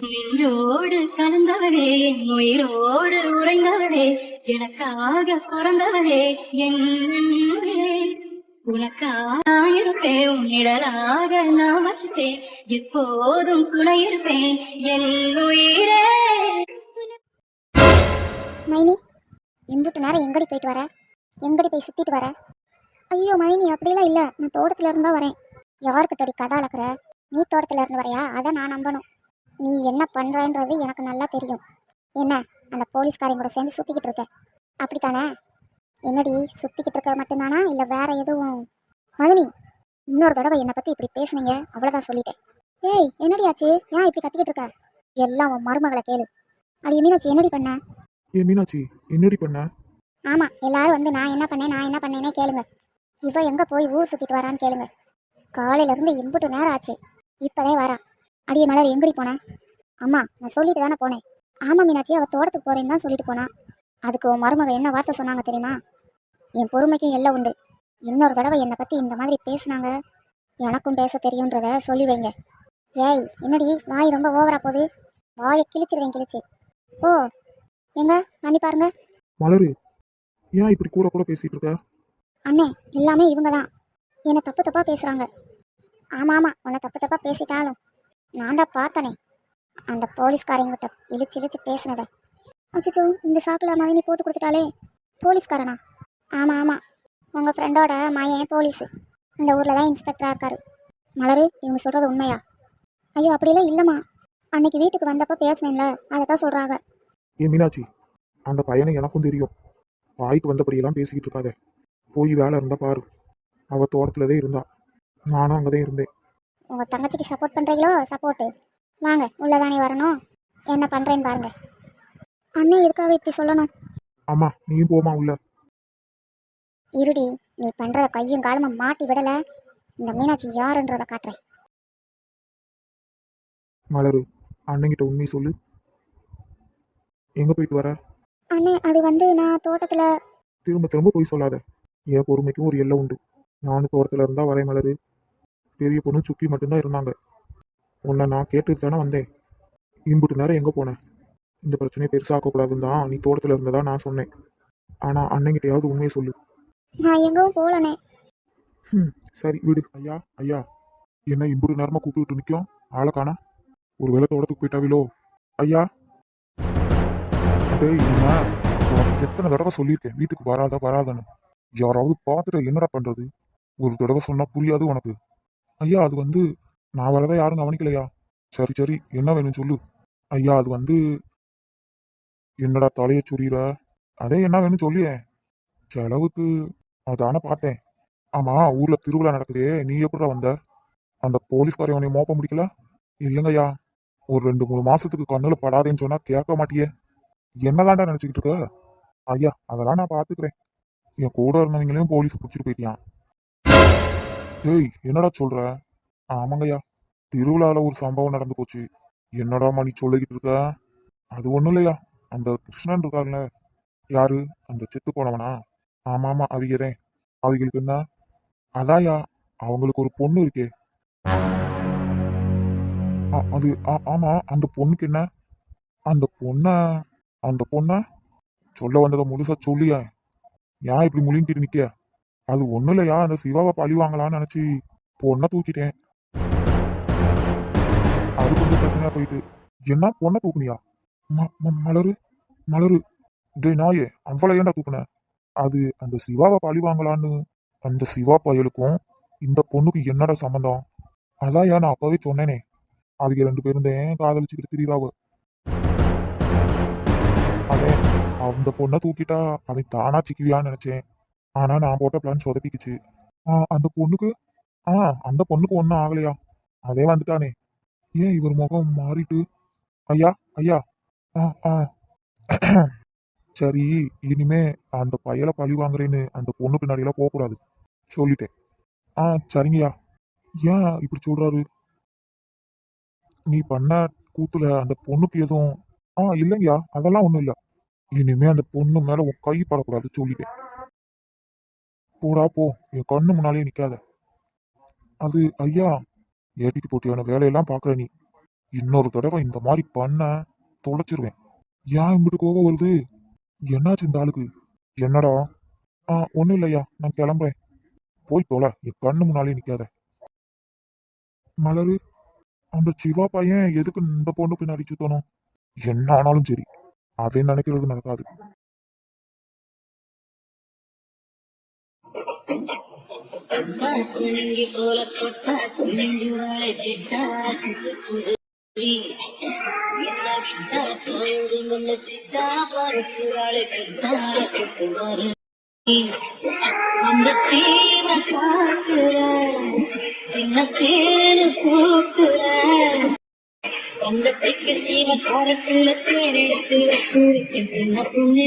நெஞ்சோடு கலந்தவளே என் உயிரோடு உறைந்தவளே எனக்காக பிறந்தவளே என்னே அன்பே. உனக்காக இருப்பேன் உன் நான் வசிப்பேன் எப்போதும் துணை இருப்பேன் என் உயிரே. மைனி எம்பிட்டு நேரம் எங்கடி போயிட்டு வர? எங்கடி போய் சுத்திட்டு வர? ஐயோ மைனி அப்படிலாம் இல்ல. நான் தோட்டத்துல இருந்தா வரேன். யாருக்கிட்டடி கதை அளக்குற? நீ தோட்டத்துல இருந்து வரையா? அதை நான் நம்பணும். நீ என்ன பண்றன்றது எனக்கு நல்லா தெரியும். என்ன அந்த போலீஸ்காரங்க கூட சேர்ந்து சுத்திக்கிட்டு இருக்க? அப்படித்தானே? என்னடி சுத்திக்கிட்டு இருக்க மட்டும்தானா? இல்ல வேற எதுவும்? மதினி இன்னொரு தடவை என்னை பத்தி இப்படி பேசுனீங்க. அவ்வளவுதான் சொல்லிட்டேன். ஏய் என்னடி ஆச்சு? ஏன் இப்படி கத்திக்கிட்டு இருக்க? எல்லாம் உன் மருமகளை கேளு. அடி மீனாட்சி என்னடி பண்ண? ஏ மீனாட்சி என்னடி பண்ண? ஆமா எல்லாரும் வந்து நான் என்ன பண்ணேன் நான் என்ன பண்ணேனே கேளுங்க. இவ எங்க போய் ஊர் சுத்திட்டு வரான்னு கேளுங்க. காலையில இருந்து எம்புட்டு நேரம் ஆச்சு. இப்பதே வரா. அடியே மலர் எங்கடி போன? அம்மா நான் சொல்லிட்டு தானே போனேன். ஆமா மீனாட்சி அவ தோட்டத்துக்கு போறேன்னு தான் சொல்லிட்டு போனா. அதுக்கு உன் மருமக என்ன வார்த்தை சொன்னாங்க தெரியுமா? என் பொறுமைக்கும் எல்லாம் உண்டு. இன்னொரு தடவை என்னை பத்தி இந்த மாதிரி பேசுனாங்க எனக்கும் பேச தெரியுன்றத சொல்லி வைங்க. ஏய் என்னடி வாய் ரொம்ப ஓவரா போகுது? வாயை கிழிச்சிருவேன் கிழிச்சு. ஓ எங்க? பண்ணி பாருங்க. மலரு ஏன் இப்படி கூட கூட பேசிட்டு இருக்க? அண்ணே எல்லாமே இவங்க தான் என்னை தப்பு தப்பா பேசுறாங்க. ஆமா ஆமா உன்னை தப்பு தப்பா பேசிட்டாலும். நான் தான் பார்த்தனே. அந்த போலீஸ்காரங்கிட்ட இழுச்சு இழுச்சு பேசுனத. அச்சோ இந்த சாக்கில் மதினி போட்டு கொடுத்துட்டாலே போலீஸ்காரனா? ஆமாம் ஆமாம் உங்கள் ஃப்ரெண்டோட மயன் போலீஸு. இந்த ஊரில் தான் இன்ஸ்பெக்டராக இருக்காரு. மலரு இவங்க சொல்கிறது உண்மையா? ஐயோ அப்படிலாம் இல்லைம்மா. அன்னைக்கு வீட்டுக்கு வந்தப்போ பேசினேன்ல அதை தான் சொல்கிறாங்க ஏ மீனாட்சி அந்த பையனை எனக்கும் தெரியும். வாய்க்கு வந்தபடியெல்லாம் பேசிக்கிட்டு இருக்காத. போய் வேலை இருந்தால் பாரு. தோட்டத்தில் தோட்டத்துலதே இருந்தா. நானும் அங்கே தான் இருந்தேன். உங்க தங்கச்சிக்கு சப்போர்ட் பண்றீங்களோ? சப்போர்ட் வாங்க உள்ளதானே வரணும். என்ன பண்றேன்னு பாருங்க. அண்ணன் எதுக்காக இப்படி சொல்லணும்? அம்மா நீயும் போமா உள்ள. இருடி நீ பண்றத கையும் காலமும் மாட்டி விடல. இந்த மீனாட்சி யாருன்றத காட்டுறேன். மலரு அண்ணங்கிட்ட உண்மை சொல்லு. எங்க போயிட்டு வர? அண்ணே அது வந்து நான் தோட்டத்துல திரும்ப திரும்ப போய் சொல்லாத. என் பொறுமைக்கும் ஒரு எல்லை உண்டு. நானும் தோட்டத்துல இருந்தா வரேன் மலரு. பெரிய பொண்ணு சுக்கி மட்டும்தான் இருந்தாங்க. உன்னை நான் கேட்டுட்டு தானே வந்தேன். இம்புட்டு நேரம் எங்க போனேன் இந்த பிரச்சனையை பெருசாக்க கூடாதுன்னு தான் நீ தோட்டத்துல இருந்ததா நான் சொன்னேன். ஆனா அண்ணங்கிட்டயாவது உண்மையை சொல்லு. நான் எங்கவும் போலனே. ம் சரி விடு. ஐயா ஐயா. என்ன இம்புட்டு நேரமா கூப்பிட்டு நிற்கும் ஆளை காணா. ஒருவேளை தோட்டத்துக்கு போயிட்டாவிலோ ஐயா. டேய் என்ன? உனக்கு எத்தனை தடவை சொல்லியிருக்கேன். வீட்டுக்கு வராத வராதன்னு. யாராவது பார்த்துட்டு என்னடா பண்றது? ஒரு தடவை சொன்னா புரியாது உனக்கு. ஐயா அது வந்து நான் வரதை யாரும் கவனிக்கலையா? சரி சரி என்ன வேணும் சொல்லு. ஐயா அது வந்து என்னடா தலையை சுரியிற அதே என்ன வேணும் சொல்லியே. செலவுக்கு அதான பார்த்தேன். ஆமா ஊர்ல திருவிழா நடக்குதே நீ எப்படா வந்த? அந்த போலீஸ்காரை உன்னை மோப்ப முடிக்கல? இல்லைங்கய்யா ஒரு ரெண்டு மூணு மாசத்துக்கு கண்ணுல படாதேன்னு சொன்னா கேட்க மாட்டியே. என்னதான்டா நினைச்சுக்கிட்டு இருக்க? ஐயா அதெல்லாம் நான் பாத்துக்கிறேன். என் கூட இருந்தவங்களையும் போலீஸ் பிடிச்சிட்டு போயிட்டியான் டேய் என்னடா சொல்ற? ஆமாங்கய்யா. திருவிழால ஒரு சம்பவம் நடந்து போச்சு. என்னடா மணி சொல்லிக்கிட்டு இருக்க? அது ஒண்ணும் இல்லையா? அந்த கிருஷ்ணன் இருக்காருல்ல யாரு? அந்த செத்து போனவனா? ஆமா ஆமா அவங்கதான் அவிகளுக்கு என்ன? அதாயா அவங்களுக்கு ஒரு பொண்ணு இருக்கே. ஆ, அது ஆ- ஆமா அந்த பொண்ணுக்கு என்ன? அந்த பொண்ணா? அந்த பொண்ணை? சொல்ல வந்ததை முழுசா சொல்லியா? ஏன் இப்படி முழுங்கிட்டு நிற்கியா அது ஒண்ணும் இல்லையா அந்த சிவாவை பழி வாங்கலாம்னு நினைச்சு பொண்ணை தூக்கிட்டேன். அது கொஞ்சம் பிரச்சனையா போயிட்டு. என்ன பொண்ணை தூக்குனியா? ம- மலரு மலரு. டே நாயே அவ்வளோ ஏன்டா தூக்குன? அது அந்த சிவாவை பழி வாங்கலான்னு அந்த சிவா பயலுக்கும் இந்த பொண்ணுக்கு என்னடா சம்மந்தம் அதான் ஏன் நான் அப்பவே சொன்னேனே. அவங்க ரெண்டு பேரும் தான் காதலிச்சுக்கிட்டு திரியாவ அதே அந்த பொண்ணை தூக்கிட்டா அவன் தானா சிக்குவியான்னு நினைச்சேன். ஆனா நான் போட்ட பிளான் சொதப்பிக்குச்சு. ஆ அந்த பொண்ணுக்கு? ஆ அந்த பொண்ணுக்கு ஒன்றும் ஆகலையா? அதே வந்துட்டானே. ஏன் இவர் முகம் மாறிட்டு? ஐயா ஐயா. ஆ ஆ. சரி இனிமே அந்த பையலை பழி வாங்குறேன்னு அந்த பொண்ணு பின்னாடியெல்லாம் போகக்கூடாது. சொல்லிட்டேன். ஆ சரிங்கய்யா. ஏன் இப்படி சொல்றாரு? நீ பண்ண கூத்துல அந்த பொண்ணுக்கு எதுவும் ஆ இல்லைங்கய்யா. அதெல்லாம் ஒண்ணும் இல்ல. இனிமே அந்த பொண்ணு மேல உன் கை படக்கூடாது சொல்லிட்டேன். போடா போ. என் கண்ணு முன்னாலே நிக்காத. அது ஐயா ஏட்டிக்கு போட்டியான வேலையெல்லாம் பார்க்குற நீ. இன்னொரு தடவை இந்த மாதிரி பண்ண தொலைச்சிருவேன். ஏன் இப்படி கோவம் வருது? என்னாச்சு இந்த ஆளுக்கு? என்னடா? ஆ ஒன்றும் இல்லையா. நான் கிளம்புறேன். போய் தொலை. என் கண்ணு முன்னாலே நிக்காத. மலரு அந்த சிவா பையன் எதுக்கு இந்த பொண்ணு பின்னாடி சுத்தணும்? என்ன ஆனாலும் சரி. அதை நினைக்கிறது நடக்காது. சிங்கி போல தொட்டா சிங்குகளை சிட்டா சிட்டுக்குருவி. என்ன விட்டா தோடு முன்ன சித்தா பறக்குறாளே கிட்டார கொட்டுவாரு அந்த சீன காக்குற சின்ன தேனு கூட்டுற சீன காரக்குள்ள தேன் எடுத்து வச்சிருக்கேன் சின்ன பொண்ணு